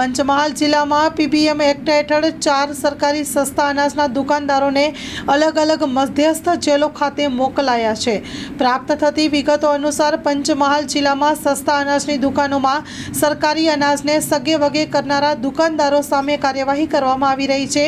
પંચમહાલ જિલ્લામાં પીબીએમ એક્ટ હેઠળ ચાર સરકારી સસ્તા અનાજના દુકાનદારોને અલગ અલગ મધ્યસ્થ જેલો ખાતે મોકલાયા છે. પ્રાપ્ત થતી વિગતો અનુસાર પંચમહાલ જિલ્લામાં સસ્તા અનાજની દુકાનોમાં સરકારી અનાજને સગે વગે કરનારા દુકાનદારો સામે કાર્યવાહી કરવામાં આવી રહી છે,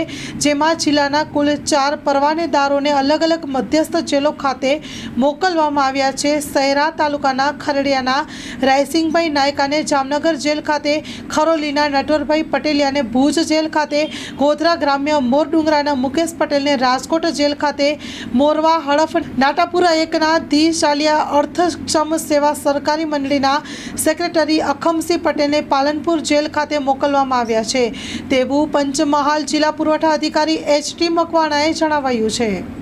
જેમાં જિલ્લાના કુલ ચાર પરવાનેદારોને અલગ અલગ મધ્યસ્થ જેલો ખાતે મોકલવામાં આવ્યા છે. શહેરા તાલુકાના ખરડિયાના રાયસિંગભાઈ નાયકાને જામનગર જેલ ખાતે ખરોલીના નટવરભાઈ પટેલિયાને ભુજ જેલ ખાતે, ગોધરા ગ્રામ્ય મોરડુંગરાના મુકેશ પટેલને રાજકોટ જેલ ખાતે, મોરવા, હડફ, નાટાપુરા એકના ધીશાલિયા અર્થક્ષમ સેવા સરકારી મંડળીના સેક્રેટરી અખમસિંહ પટેલને પાલનપુર જેલ ખાતે મોકલવામાં આવ્યા છે. તેવું પંચમહાલ જિલ્લા પુરવઠા અધિકારી એચ ટી મકવાણાએ જણાવાયું છે.